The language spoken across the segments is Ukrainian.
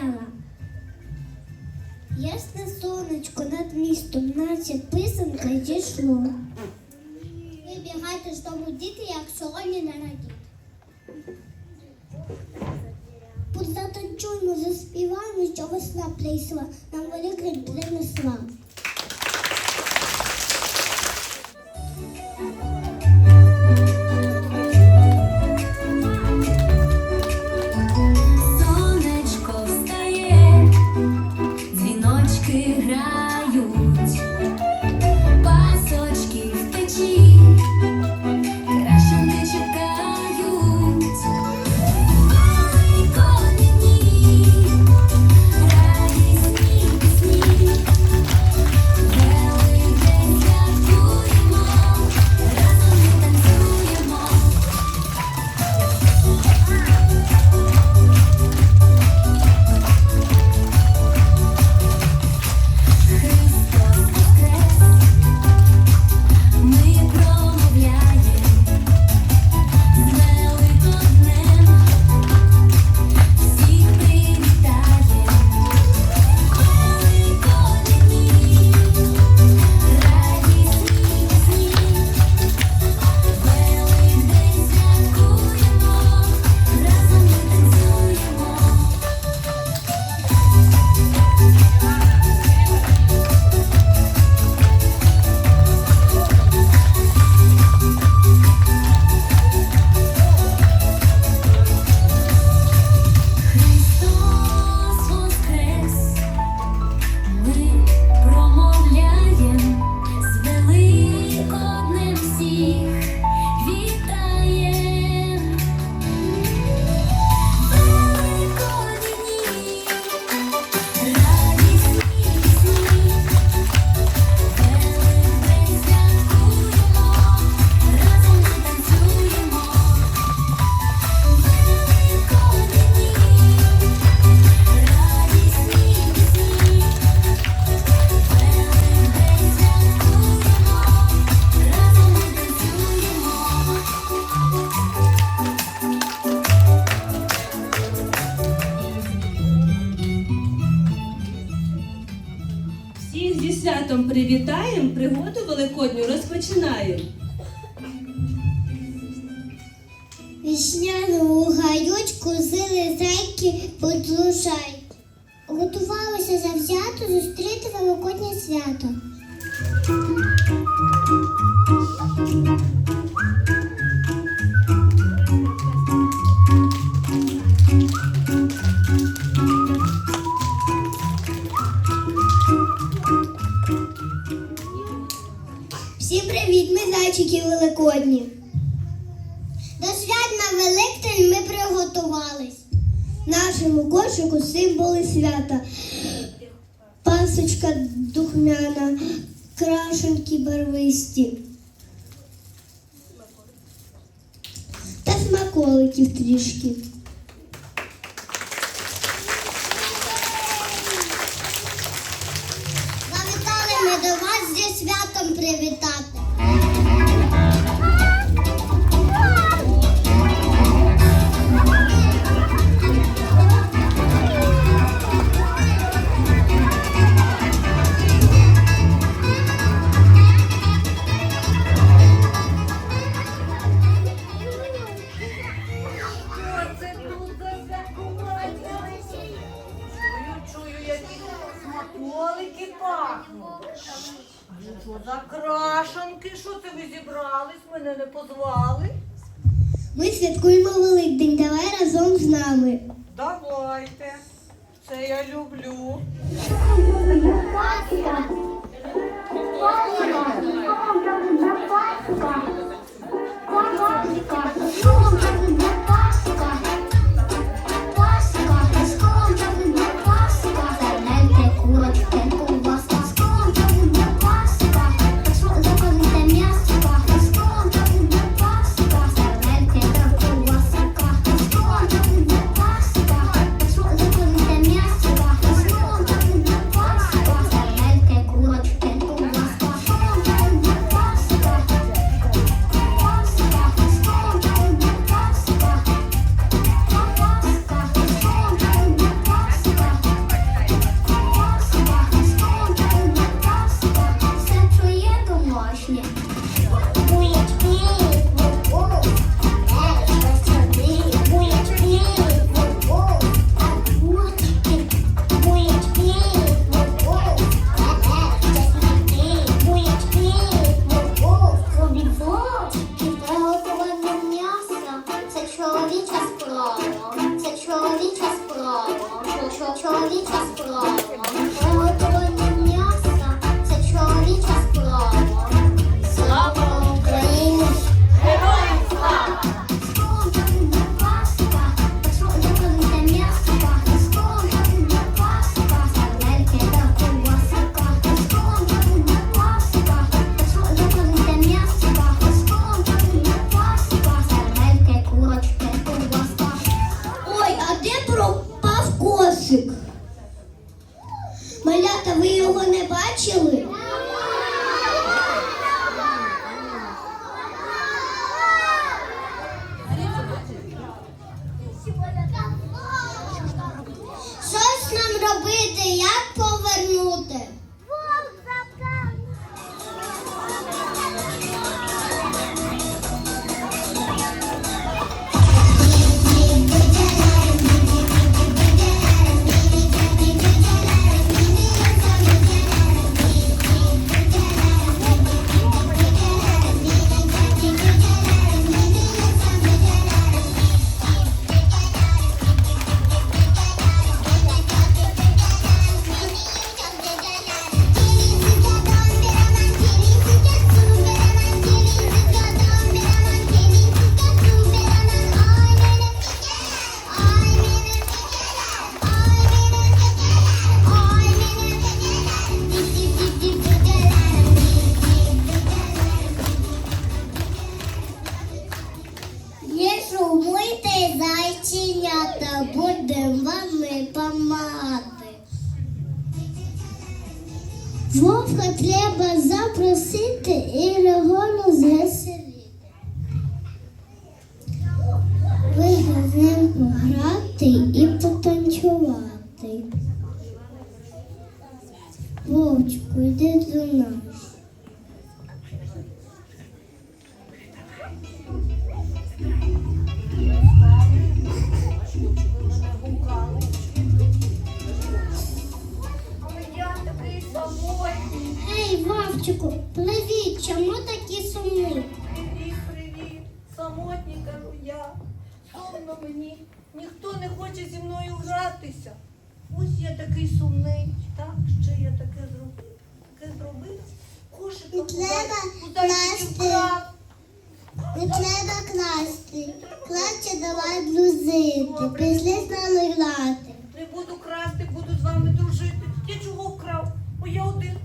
весела. Ясне сонечко над містом, наче писанка дійшло. Вибігайте з дому діти, як сьогодні не радіти. Затанчуємо, заспіваємо, що весна прийшла, нам великий принесла. Привітаємо, пригоду великодню розпочинаємо. Вісняну гаючку зили зайки подлужай. Готувалися завзято зустріти великоднє свято. Привіт, великодні. До свят на Великдень ми приготувались. Нашому кошику символи свята. Пасочка духмяна, крашенки барвисті. Та смаколиків трішки. Завітали ми до вас зі святом привітати. Разом з нами. Давайте. Це я люблю. Вовчику, пливіть, чому такі сумні? Привіт, привіт. Самотній, кажу я. Сумно мені. Ніхто не хоче зі мною гратися. Ось я такий сумний. Так, що я таке зробив? Таке зробив? Кошика Не треба куди класти. вкрав. Не треба класти. Класти давай блузити. Пішли з нами грати. Не буду красти, буду з вами дружити. Я чого вкрав? Бо я один.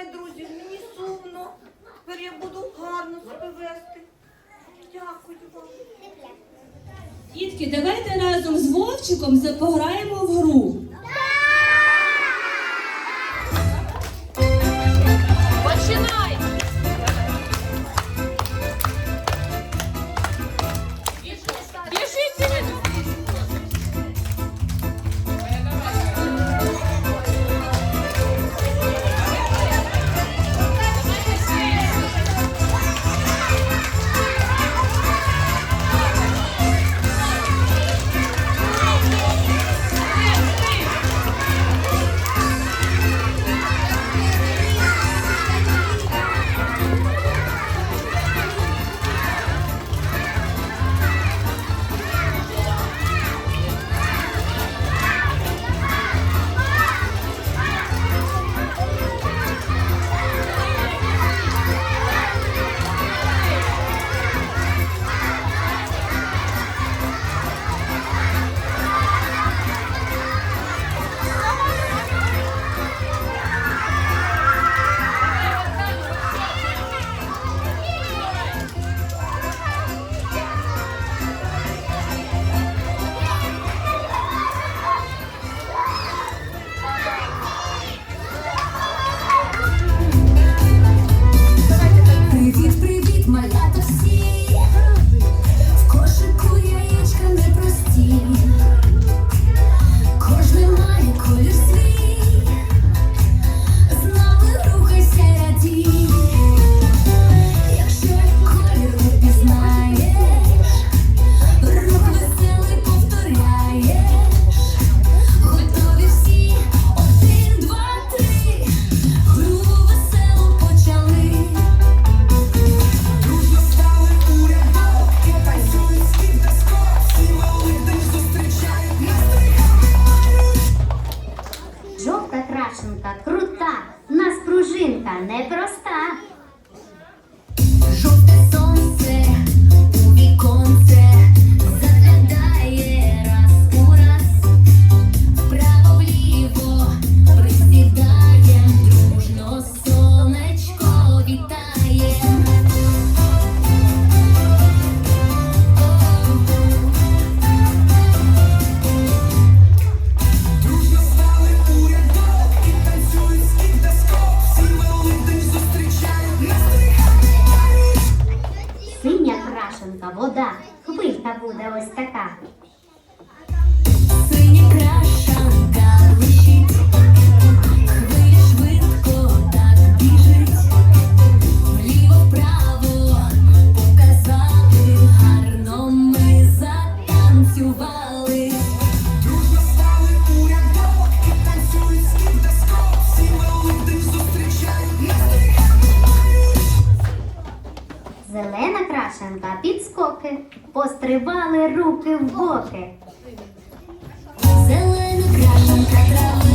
Немає друзів, мені сумно. Тепер я буду гарно себе вести. Дякую вам. Дітки, давайте разом з Вовчиком запограємо в гру. Пташенка підскоки, пострибали руки в боки. Зелена крашенка трава.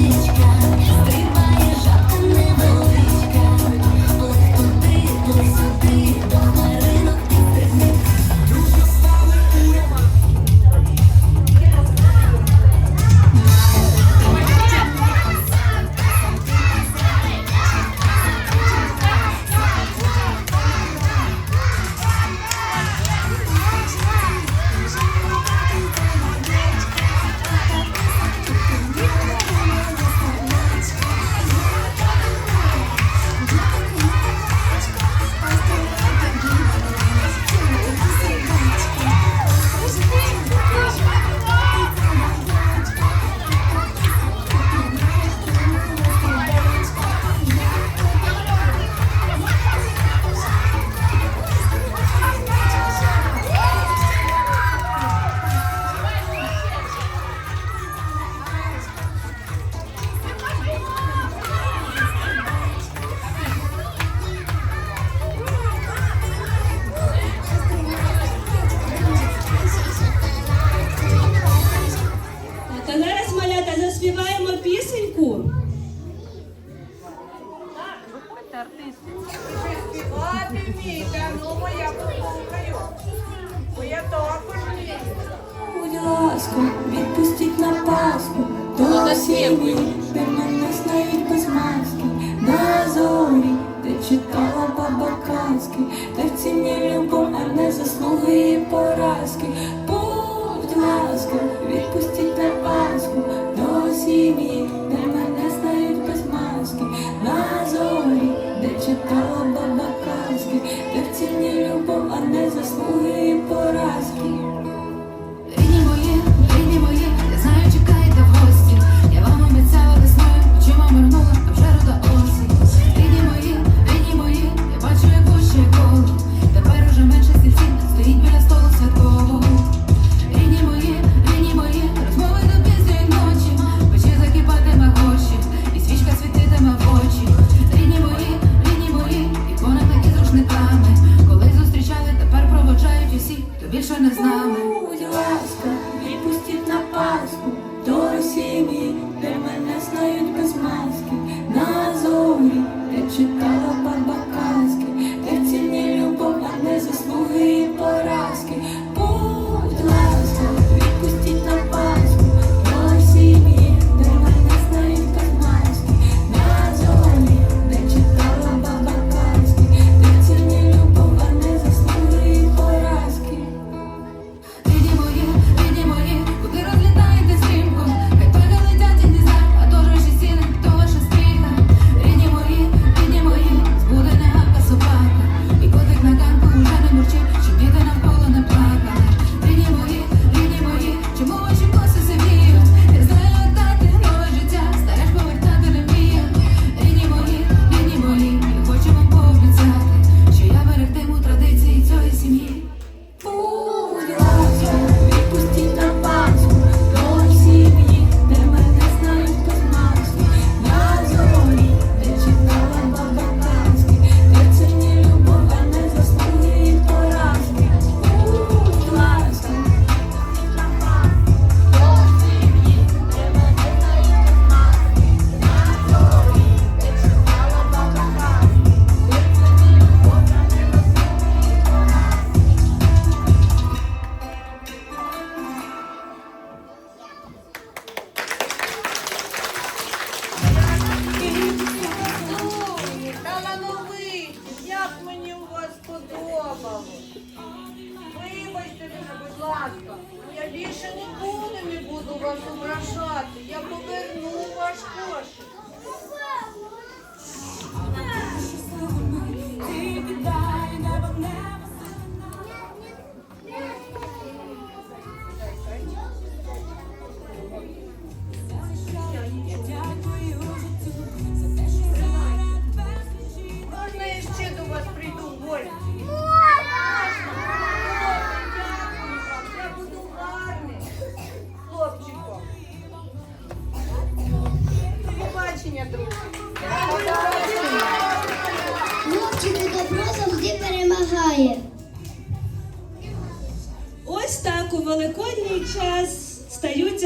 і всі, то більше не знали. Будь ласка, відпустіть на Пасху, до Росії, де мене знають без маски, на зорі, де читала барбаказ.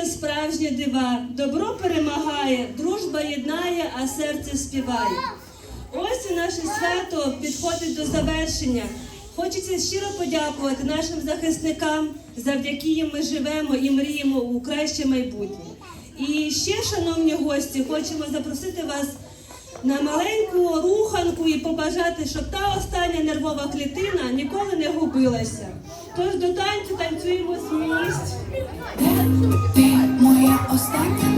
Справжня дива. Добро перемагає, дружба єднає, а серце співає. Ось і наше свято підходить до завершення. Хочеться щиро подякувати нашим захисникам, завдяки їм ми живемо і мріємо у краще майбутнє. І ще, шановні гості, хочемо запросити вас на маленьку руханку і побажати, щоб та остання нервова клітина ніколи не губилася. Тож до танцю танцюємо смість моя остання.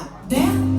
Damn. That